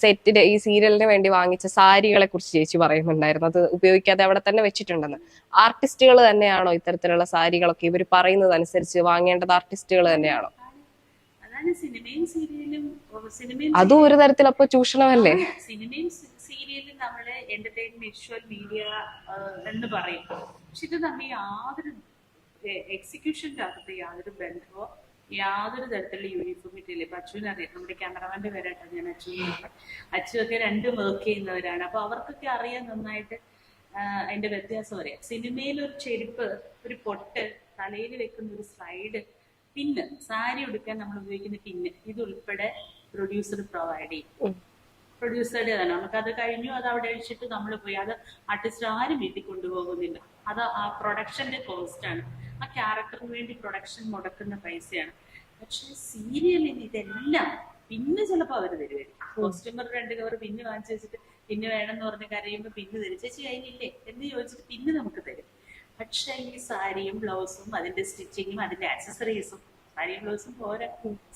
സെറ്റിന് ഈ സീരിയലിന് വേണ്ടി വാങ്ങിച്ച സാരികളെ കുറിച്ച് ചേച്ചി പറയുന്നുണ്ടായിരുന്നു. അത് ഉപയോഗിക്കാതെ അവിടെ തന്നെ വെച്ചിട്ടുണ്ടെന്ന്. ആർട്ടിസ്റ്റുകൾ തന്നെയാണോ ഇത്തരത്തിലുള്ള സാരികളൊക്കെ ഇവർ പറയുന്നത് അനുസരിച്ച് വാങ്ങേണ്ടത് ആർട്ടിസ്റ്റുകൾ തന്നെയാണോ? അതും ഒരു തരത്തിൽ അപ്പൊ ചൂഷണമല്ലേ? സിനിമയും സീരിയലും നമ്മൾ എന്റർടൈൻമെന്റ് വിഷ്വൽ മീഡിയ എന്ന് പറയും. പക്ഷെ ഇത് തമ്മിൽ യാതൊരു എക്സിക്യൂഷന്റെ അകത്ത് യാതൊരു ബന്ധമോ യാതൊരു തരത്തിലുള്ള യൂണിഫോമിറ്റി ഇല്ല ഇപ്പൊ അച്ഛനും അറിയാം. നമ്മുടെ ക്യാമറമാന്റെ പേരായിട്ട് ഞാൻ അച്ഛനും അച്ഛനൊക്കെ രണ്ടും വർക്ക് ചെയ്യുന്നവരാണ്. അപ്പൊ അവർക്കൊക്കെ അറിയാൻ നന്നായിട്ട് അതിന്റെ വ്യത്യാസം അറിയാം. സിനിമയിൽ ഒരു ചെരുപ്പ് ഒരു പൊട്ട് തലയിൽ വെക്കുന്ന ഒരു സ്ലൈഡ് പിന്ന് സാരി ഉടുക്കാൻ നമ്മൾ ഉപയോഗിക്കുന്ന പിന്ന് ഇതുൾപ്പെടെ പ്രൊഡ്യൂസർ പ്രൊവൈഡ് ചെയ്യും. പ്രൊഡ്യൂസറുടെ തന്നെ. നമുക്കത് കഴിഞ്ഞു അത് അവിടെ വെച്ചിട്ട് നമ്മൾ പോയി. അത് ആർട്ടിസ്റ്റ് ആരും വീട്ടിൽ കൊണ്ടുപോകുന്നില്ല. അത് ആ പ്രൊഡക്ഷന്റെ കോസ്റ്റ് ആണ്. ആ ക്യാരക്ടറിന് വേണ്ടി പ്രൊഡക്ഷൻ മുടക്കുന്ന പൈസയാണ്. പക്ഷെ സീരിയലിന് ഇതെല്ലാം പിന്നെ ചിലപ്പോൾ അവർ തരുമായിരിക്കും കോസ്റ്റ്യൂമർ രണ്ട് കവർ പിന്നെ വാങ്ങിച്ചു വെച്ചിട്ട് പിന്നെ വേണമെന്ന് പറഞ്ഞ് കരയുമ്പോൾ പിന്നെ തരും. ചേച്ചി കഴിഞ്ഞില്ലേ എന്ന് ചോദിച്ചിട്ട് പിന്നെ നമുക്ക് തരും. പക്ഷെ ഈ സാരിയും ബ്ലൗസും അതിന്റെ സ്റ്റിച്ചിങ്ങും അതിന്റെ ആക്സസറീസും സാരിയും ബ്ലൗസും പോരാ.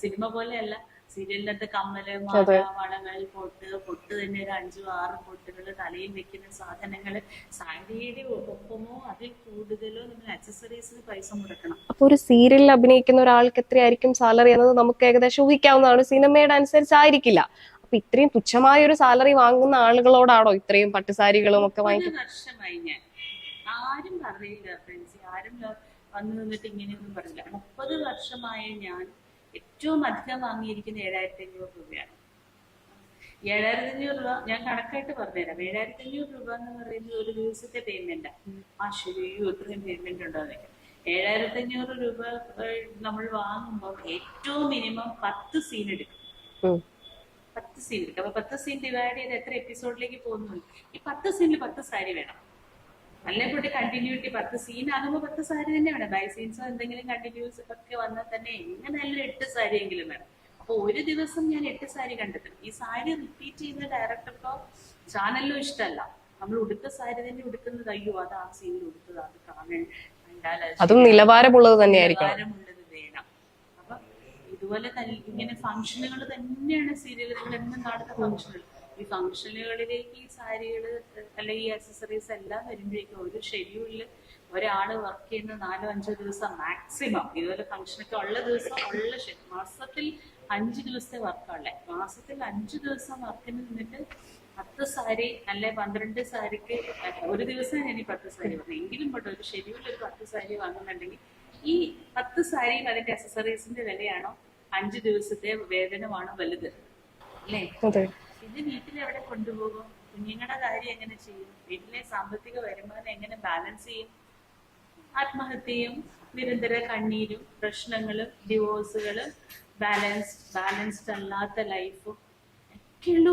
സിനിമ പോലെയല്ല. സീരിയലിനകത്ത് കമ്മൽ മാല. വളകൾ പൊട്ട് പൊട്ട് തന്നെ ഒരു അഞ്ചും ആറും പൊട്ടുകൾ തലയിൽ വെക്കുന്ന സാധനങ്ങൾ സാരിയുടെ ഒപ്പമോ അതിൽ കൂടുതലോ നമ്മൾ ആക്സസറീസിന് പൈസ മുടക്കണം. അപ്പൊ ഒരു സീരിയലിൽ അഭിനയിക്കുന്ന ഒരാൾക്ക് എത്രയായിരിക്കും സാലറി എന്നത് നമുക്ക് ഏകദേശം ഊഹിക്കാവുന്നതാണ്. സിനിമയുടെ അനുസരിച്ചായിരിക്കില്ല. അപ്പൊ ഇത്രയും തുച്ഛമായ ഒരു സാലറി വാങ്ങുന്ന ആളുകളോടാണോ ഇത്രയും പട്ടുസാരികളും ഒക്കെ വാങ്ങിക്കുന്നത് വർഷമായി ഞാൻ. ആരും പറയില്ല ഫ്രണ്ട്സ് ആരും വന്നു നിന്നിട്ട് ഇങ്ങനെയൊന്നും പറയില്ല മുപ്പത് വർഷമായി ഞാൻ ഏറ്റവും അധികം വാങ്ങിയിരിക്കുന്ന ഏഴായിരത്തി അഞ്ഞൂറ് രൂപയാണ്. ഏഴായിരത്തി അഞ്ഞൂറ് രൂപ ഞാൻ കണക്കായിട്ട് പറഞ്ഞുതരാം. ഏഴായിരത്തി അഞ്ഞൂറ് രൂപ എന്ന് പറയുന്നത് ഒരു ദിവസത്തെ പേയ്മെന്റ് ആ. ശരിയോ ഇത്രയും പേയ്മെന്റ് ഉണ്ടോ എന്നൊക്കെ ഏഴായിരത്തി അഞ്ഞൂറ് രൂപ നമ്മൾ വാങ്ങുമ്പോൾ ഏറ്റവും മിനിമം പത്ത് സീൻ എടുക്കും. പത്ത് സീൻ എടുക്കും. അപ്പൊ പത്ത് സീൻ ഡിവൈഡ് ചെയ്ത് എത്ര എപ്പിസോഡിലേക്ക് പോകുന്നു? ഈ പത്ത് സീനിൽ പത്ത് സാരി വേണം. അല്ലേപ്പോട്ട് കണ്ടിന്യൂറ്റി പത്ത് സീൻ ആകുമ്പോൾ പത്ത് സാരി തന്നെ വേണം ബൈ സീൻസോ എന്തെങ്കിലും കണ്ടിന്യൂസ് ഒക്കെ വന്നാൽ തന്നെ എങ്ങനെയല്ല എട്ട് സാരി എങ്കിലും വേണം. അപ്പൊ ഒരു ദിവസം ഞാൻ എട്ട് സാരി കണ്ടെത്തും ഈ സാരി റിപ്പീറ്റ് ചെയ്യുന്ന ഡയറക്ടർക്കോ ചാനലിലോ ഇഷ്ടമല്ല. നമ്മൾ ഉടുത്ത സാരി തന്നെ ഉടുക്കുന്നത് അയ്യോ അത് ആ സീനിൽ ഉടുത്തത് അത് കാണാൻ കണ്ടാൽ അത് അതും നിലവാരമുള്ളത് തന്നെയായിരിക്കും നിലവാരമുള്ളത് വേണം. അപ്പൊ ഇതുപോലെ ഇങ്ങനെ ഫംഗ്ഷനുകൾ തന്നെയാണ് സീരിയലുകൾ എന്നും കാണുന്ന ഫംഗ്ഷനുകൾ ഈ ഫംഗ്ഷനുകളിലേക്ക് ഈ സാരികൾ അല്ലെങ്കിൽ ഈ അക്സസറീസ് എല്ലാം വരുമ്പോഴേക്കും ഒരു ഷെഡ്യൂളിൽ ഒരാൾ വർക്ക് ചെയ്യുന്ന നാലോ അഞ്ചോ ദിവസം മാക്സിമം ഇതുപോലെ ഫംഗ്ഷനൊക്കെ ഉള്ള ദിവസം ഉള്ള മാസത്തിൽ അഞ്ച് ദിവസത്തെ വർക്കാണല്ലേ മാസത്തിൽ അഞ്ച് ദിവസം വർക്കിന് നിന്നിട്ട് പത്ത് സാരി അല്ലെ പന്ത്രണ്ട് സാരിക്ക് ഒരു ദിവസം ഞാൻ ഈ പത്ത് സാരി വന്നു. എങ്കിലും പെട്ടോ ഒരു ഷെഡ്യൂളിൽ ഒരു പത്ത് സാരി വാങ്ങുന്നുണ്ടെങ്കിൽ ഈ പത്ത് സാരിയും അതിന്റെ അക്സസറീസിന്റെ വിലയാണോ അഞ്ച് ദിവസത്തെ വേതനമാണോ വലുത്? അല്ലേ? ഇത് വീട്ടിൽ എവിടെ കൊണ്ടുപോകും? കുഞ്ഞുങ്ങളുടെ കാര്യം എങ്ങനെ ചെയ്യും? വീട്ടിലെ സാമ്പത്തിക വരുമാനം എങ്ങനെ ബാലൻസ് ചെയ്യും? ആത്മഹത്യയും നിരന്തര കണ്ണീരും പ്രശ്നങ്ങളും ഡിവോഴ്സുകളും ബാലൻസ് ബാലൻസ്ഡ് അല്ലാത്ത ലൈഫും ഒക്കെയുള്ളൂ